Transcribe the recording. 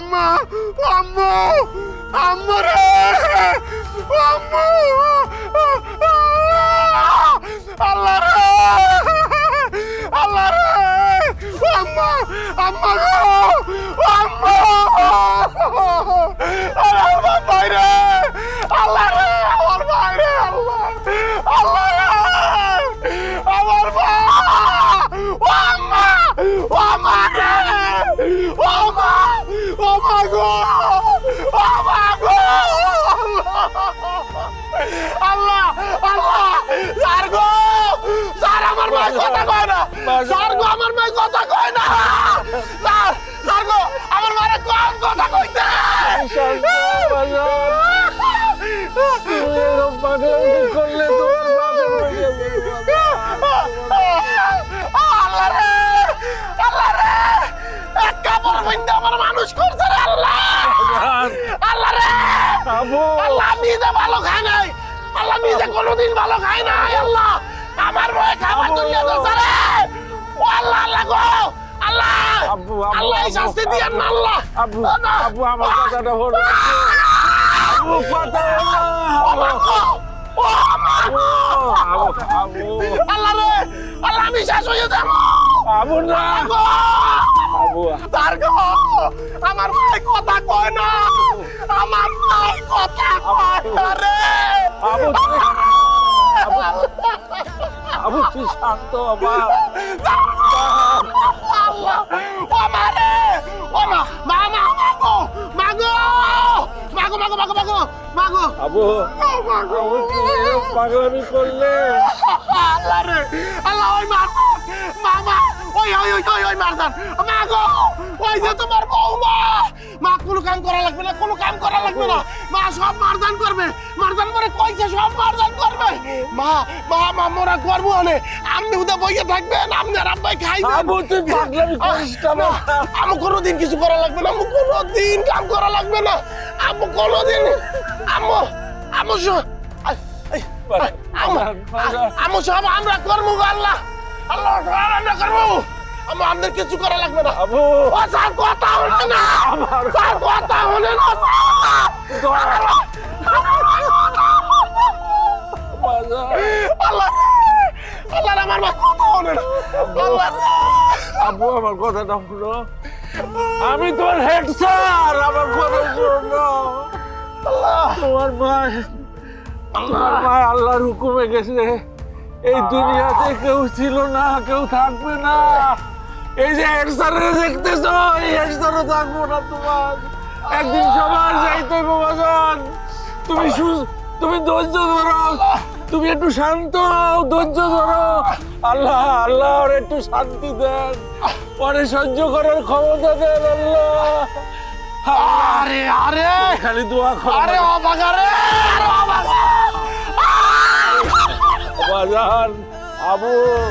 Mama, Mama, Amre, Mama, Allah, Allah, Mama, Mama, Mama. আল্লাহ আল্লাহ! Sir গো! Sir আমার ভাই কথা কয় না! স্যার গো আমার ভাই কথা কয় না! স্যার স্যার গো আমার মারে কম কথা কইতে? করলে আল্লাহ রে! আল্লাহ রে! এক কাপড় আমার মানুষ করছে আল্লাহ! আল্লাহ রে! আবু আল্লাহ যে ভালো খাই নাই। আল্লাহ যে কোনোদিন ভালো খাই নাই আল্লাহ। আমার বয়ে খাবার। দুনিয়া দিচ্ছে ও আল্লাহ আল্লাহ গো। আল্লাহ আবু, আবু, আল্লাহ শাস্তি দিয়েন না আল্লাহ। আবু ও না। আবু আমার কথাটা হলো আবু কথা হলো ও মা গো, ও মা গো। আবু আবু। আল্লাহ রে আল্লাহ আমি শেষ হয়ে যাব। আবু না। গো। আবু। তার গো আমার ভাই কথা কয় না। আমার ভাই কথা কয়? না রে আবু তুই- আবু আবু তুই শান্ত বাবা আল্লাহ ও মারে ও মা মা মা মাগো মাগো! মাগো মাগো মাগো মাগো মাগো! মাগো আবু তুই এরকম পাগলামি করলে। আল্লাহ রে আল্লাহ ওই মারদান মামা ওই ওই ওই ওই ওই মারদান মাগো ওই যে তোমার বৌমা। মা কোনো কাম করা লাগবে না কোনো কাম করা লাগবে না। মা সব মারদান করবে মারদান করে কইছে সব মারদান করবে। মা মা মা মোরা করব হলে আপনি উদা বইয়ে থাকবেন আপনি রাব্বাই খাইবেন। আবু তুই পাগলামি করিস না না, বাবা। আমু কোনোদিন কিছু করা লাগবে না আমু কোনোদিন কাম করা লাগবে না। আমু কোনোদিন আমু আমু আমু সব আমরা করব আল্লাহ। আল্লাহ আমরা করব আমাদের কিছু করা লাগবে না। আবু। ও স্যার কথা হলে না। আমার- স্যার কথা হলে না। আল্লাহ আল্লাহ আমার মা কথা হলে না। আল্লাহ। আবু আমার কথাটা আমি তোর হেড স্যার। আমার কথা শোনো। আল্লাহ। তোমার ভাই আমার ভাই আল্লাহর হুকুমে গেছে। এই দুনিয়াতে কেউ ছিল না কেউ থাকবে না। এই যে স্যারের দেখতেছো এই স্যারও থাকব না তোমার। একদিন সবার যাইতে বাবা যান তুমি তুমি ধৈর্য ধরো। তুমি একটু শান্ত ধৈর্য ধরো। আল্লাহ আল্লাহ ওর একটু শান্তি দেন। পরে সহ্য করার ক্ষমতা দেন আল্লাহ। আরে আরে। খালি দোয়া আরে করো আরে। অবাগা বাজান আবু